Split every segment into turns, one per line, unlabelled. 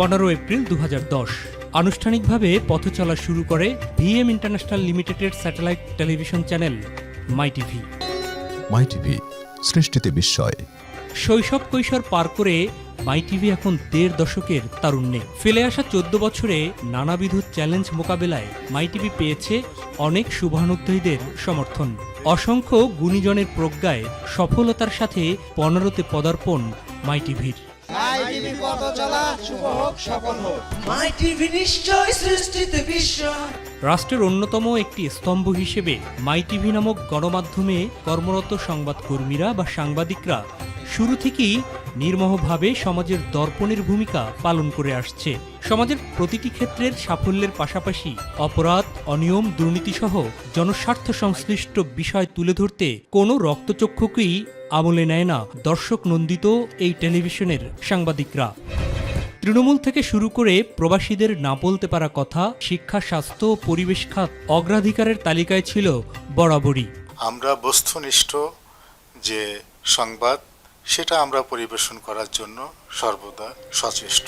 পনেরো এপ্রিল দু হাজার দশ। আনুষ্ঠানিকভাবে পথ চলা শুরু করে ভিএম ইন্টারন্যাশনাল লিমিটেডের satellite television channel my TV.
My TV সৃষ্টিতে বিস্ময়।
শৈশব কৈশোর পার করে মাই টিভি এখন দেড় দশকের তারুণ্যে। ফেলে আসা চোদ্দ বছরে নানাবিধ চ্যালেঞ্জ মোকাবেলায় মাই টিভি পেয়েছে অনেক শুভানুধ্যায়ীদের সমর্থন। অসংখ্য গুণীজনের প্রজ্ঞায় সফলতার সাথে পনেরোতে পদার্পণ মাই টিভির।
পথ চলা শুভ হোক সফল হোক।
মাই টিভি নিশ্চয় সৃষ্টিতে বিস্ময়
রাষ্ট্রের অন্যতম একটি স্তম্ভ হিসেবে মাই টিভি নামক গণমাধ্যমে কর্মরত সংবাদকর্মীরা বা সাংবাদিকরা শুরু থেকেই নির্মহভাবে সমাজের দর্পণের ভূমিকা পালন করে আসছে। সমাজের প্রতিটি ক্ষেত্রের সাফল্যের পাশাপাশি অপরাধ অনিয়ম দুর্নীতিসহ জনস্বার্থ সংশ্লিষ্ট বিষয় তুলে ধরতে কোনো রক্তচক্ষুকেই আমলে নেয় না দর্শক নন্দিত এই টেলিভিশনের সাংবাদিকরা। তৃণমূল থেকে শুরু করে প্রবাসীদের না বলতে পারা কথা শিক্ষা স্বাস্থ্য পরিবেশ খাত অগ্রাধিকারের তালিকায় ছিল বরাবরই।
আমরা বস্তুনিষ্ঠ যে সংবাদ সেটা আমরা পরিবেশন করার জন্য সর্বদা সচেষ্ট।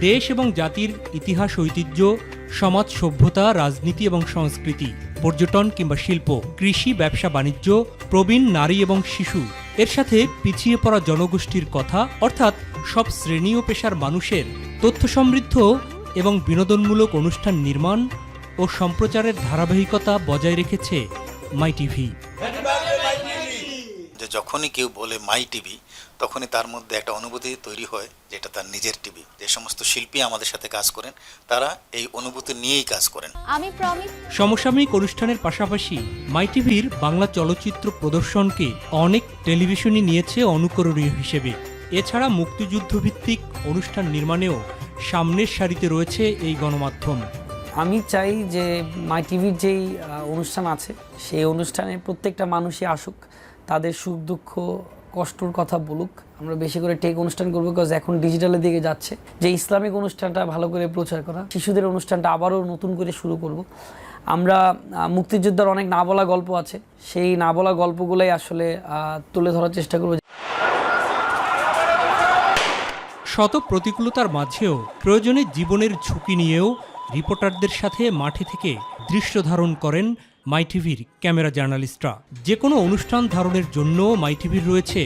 দেশ এবং জাতির ইতিহাস ঐতিহ্য সমাজ, সভ্যতা, রাজনীতি এবং সংস্কৃতি, পর্যটন কিংবা শিল্প, কৃষি, ব্যবসা, বাণিজ্য, প্রবীণ নারী এবং শিশু। এর সাথে পিছিয়ে পড়া জনগোষ্ঠীর কথা, অর্থাৎ সব শ্রেণি ও পেশার মানুষের তথ্য সমৃদ্ধ এবং বিনোদনমূলক অনুষ্ঠান নির্মাণ ও সম্প্রচারের ধারাবাহিকতা বজায় রেখেছে মাই টিভি।
যখনই কেউ বলে মাই টিভি তখনই তার মধ্যে একটা অনুভূতি তৈরি হয় যেটা তার নিজের টিভি। যে সমস্ত শিল্পী আমাদের সাথে কাজ করেন তারা এই অনুভূতি নিয়েই কাজ করেন।
আমি প্রমিস
সমসাময়িক অনুষ্ঠানের পাশাপাশি মাই টিভির বাংলা চলচ্চিত্র প্রদর্শনকে অনেক টেলিভিশনই নিয়েছে অনুকরণীয় হিসেবে। এছাড়া মুক্তিযুদ্ধভিত্তিক অনুষ্ঠান নির্মাণেও সামনের সারিতে রয়েছে এই গণমাধ্যম।
আমি চাই যে মাই টিভির যেই আহ, অনুষ্ঠান আছে সেই অনুষ্ঠানে প্রত্যেকটা মানুষই আসুক। তাদের সুখ দুঃখ, কষ্টর কথা বলুক, আমরা বেশি করে টেক অনুষ্ঠান করব বিকজ এখন ডিজিটালের দিকে যাচ্ছে। যে ইসলামিক অনুষ্ঠানটা ভালো করে প্রচার করা, শিশুদের অনুষ্ঠানটা আবারও নতুন করে শুরু করব। আমরা মুক্তিযোদ্ধার অনেক না বলা গল্প আছে, সেই না বলা গল্পগুলোই আসলে তুলে ধরার চেষ্টা করব।
শত প্রতিকূলতার মাঝেও, প্রয়োজনে জীবনের ঝুঁকি নিয়েও রিপোর্টারদের সাথে মাঠে থেকে দৃশ্য ধারণ করেন মাই টিভির ক্যামেরা জার্নালিস্টরা। যে কোনো অনুষ্ঠান ধারণের জন্য মাই টিভির রয়েছে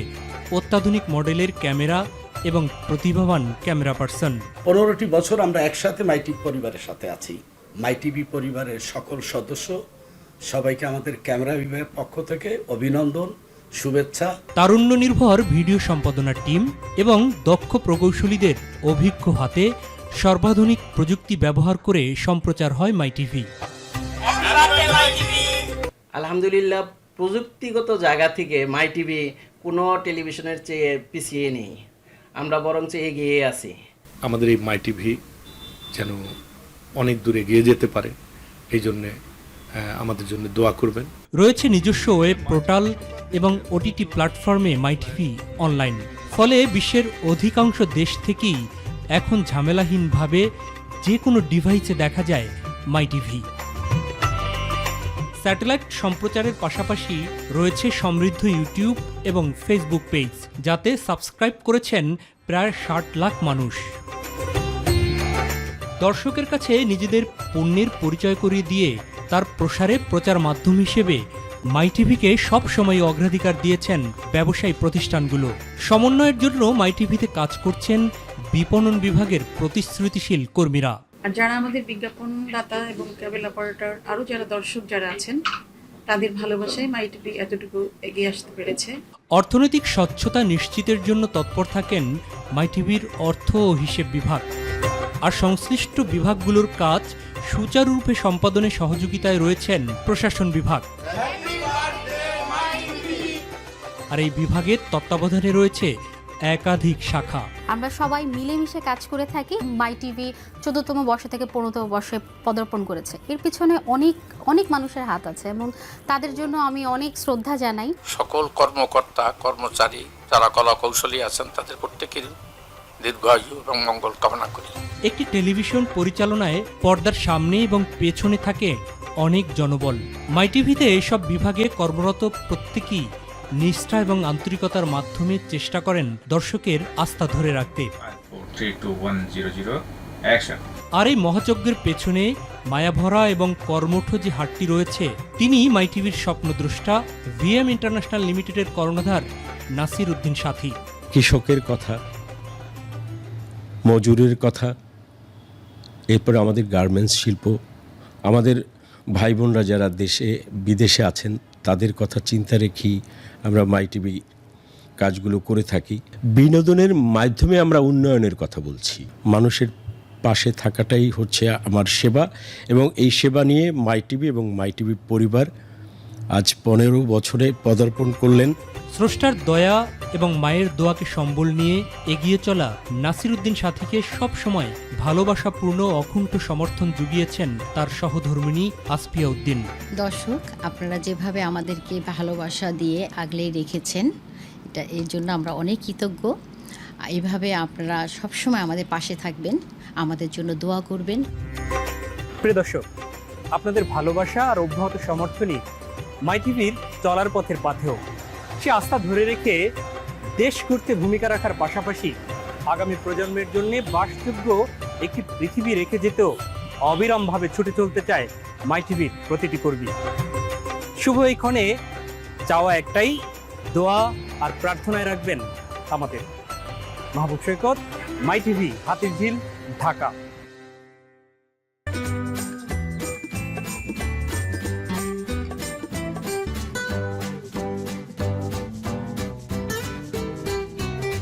অত্যাধুনিক মডেলের ক্যামেরা এবং প্রতিভাবান ক্যামেরা পার্সন।
পনেরোটি বছর আমরা একসাথে মাইটিভি পরিবারের সাথে আছি। মাইটিভি পরিবারের সকল সদস্য সবাইকে আমাদের ক্যামেরা বিভাগের পক্ষ থেকে অভিনন্দন শুভেচ্ছা।
তারুণ্য নির্ভর ভিডিও সম্পাদনা টিম এবং দক্ষ প্রকৌশলীদের অভিজ্ঞ হাতে সর্বাধুনিক প্রযুক্তি ব্যবহার করে সম্প্রচার হয় মাই টিভি
আলহামদুলিল্লাহ প্রযুক্তিগত জায়গা থেকে মাই টিভি কোনো টেলিভিশনের চেয়ে পিছিয়ে নেই। আমরা বরঞ্চ এগিয়ে আছি।
আমাদের এই মাই টিভি যেন অনেক দূরে এগিয়ে যেতে পারে এই জন্যে আমাদের জন্য দোয়া করবেন।
রয়েছে নিজস্ব ওয়েব পোর্টাল এবং ওটিটি প্ল্যাটফর্মে মাই টিভি অনলাইন ফলে বিশ্বের অধিকাংশ দেশ থেকেই এখন ঝামেলাহীনভাবে যে কোনো ডিভাইসে দেখা যায় মাই টিভি স্যাটেলাইট সম্প্রচারের পাশাপাশি রয়েছে সমৃদ্ধ ইউটিউব এবং ফেসবুক পেজ, যাতে সাবস্ক্রাইব করেছেন প্রায় ষাট লাখ মানুষ। দর্শকের কাছে নিজেদের পণ্যের পরিচয় করিয়ে দিয়ে তার প্রসারে প্রচার মাধ্যম হিসেবে মাই টিভিকে সবসময় অগ্রাধিকার দিয়েছেন ব্যবসায়ী প্রতিষ্ঠানগুলো। সমন্বয়ের জন্য মাই টিভিতে কাজ করছেন বিপণন বিভাগের প্রতিশ্রুতিশীল কর্মীরা।
আর যারা আমাদের বিজ্ঞাপনদাতা এবং কেবল অপারেটর আরও যারা দর্শক যারা আছেন তাদের ভালোবাসায় মাই টিভি এতটুকু এগিয়ে আসতে পেরেছে।
অর্থনৈতিক স্বচ্ছতা নিশ্চিতের জন্য তৎপর থাকেন মাই টিভির অর্থ ও হিসেব বিভাগ। আর সংশ্লিষ্ট বিভাগগুলোর কাজ সুচারুরূপে সম্পাদনে সহযোগিতায় রয়েছেন প্রশাসন বিভাগ। আর এই বিভাগের তত্ত্বাবধানে রয়েছে একাধিক শাখা।
আমরা সবাই মিলেমিশে কাজ করে থাকি। মাই টিভি চোদ্দতম বর্ষ থেকে পনেরোতম বর্ষে পদার্পণ করেছে। এর পিছনে অনেক অনেক মানুষের হাত আছে এবং তাদের জন্য আমি অনেক শ্রদ্ধা জানাই।
সকল কর্মকর্তা কর্মচারী যারা কলা কৌশলী আছেন তাদের প্রত্যেকের দীর্ঘায়ু এবং মঙ্গল কামনা করি।
একটি টেলিভিশন পরিচালনায় পর্দার সামনে এবং পেছনে থাকে অনেক জনবল। মাই টিভিতে এসব বিভাগে কর্মরত প্রত্যেকেই নিষ্ঠা এবং আন্তরিকতার মাধ্যমে চেষ্টা করেন দর্শকের আস্থা ধরে রাখতে।
ওয়ান জিরো জিরো
আর এই মহাযজ্ঞের পেছনে মায়াভরা এবং কর্মঠ যে হাটটি রয়েছে তিনি মাই টিভির স্বপ্নদ্রষ্টা ভিএম ইন্টারন্যাশনাল লিমিটেডের কর্ণধার নাসির উদ্দিন সাথী।
কৃষকের কথা মজুরের কথা এরপরে আমাদের গার্মেন্টস শিল্প আমাদের ভাই বোনরা যারা দেশে বিদেশে আছেন তাদের কথা চিন্তা রেখি আমরা মাই টিভি কাজগুলো করে থাকি। বিনোদনের মাধ্যমে আমরা উন্নয়নের কথা বলছি। মানুষের পাশে থাকাটাই হচ্ছে আমার সেবা এবং এই সেবা নিয়ে মাই টিভি এবং মাই টিভি পরিবার আজ পনেরো বছরে পদার্পণ করলেন।
স্রষ্টার দয়া এবং মায়ের দোয়াকে সম্বল নিয়ে এগিয়ে চলা নাসিরুদ্দিন সাথীকে সবসময় ভালোবাসাপূর্ণ অকুণ্ঠ সমর্থন জুগিয়েছেন তার সহধর্মিণী আসপিয়া উদ্দিন
দর্শক আপনারা যেভাবে আমাদেরকে ভালোবাসা দিয়ে আগলেই রেখেছেন এটা এর জন্য আমরা অনেক কৃতজ্ঞ। এইভাবে আপনারা সবসময় আমাদের পাশে থাকবেন আমাদের জন্য দোয়া করবেন।
প্রিয় দর্শক আপনাদের ভালোবাসা আর অব্যাহত সমর্থনই মাই টিভির চলার পথের পাথেও। সে আস্থা ধরে রেখে দেশ করতে ভূমিকা রাখার পাশাপাশি আগামী প্রজন্মের জন্য বাসযোগ্য একটি পৃথিবী রেখে যেতেও অবিরামভাবে ছুটে চলতে চায় মাই টিভির প্রতিটি কর্মী। শুভ এই ক্ষণে চাওয়া একটাই, দোয়া আর প্রার্থনায় রাখবেন আমাদের। মাহবুব সৈকত, মাই টিভি হাতির ঝিল ঢাকা।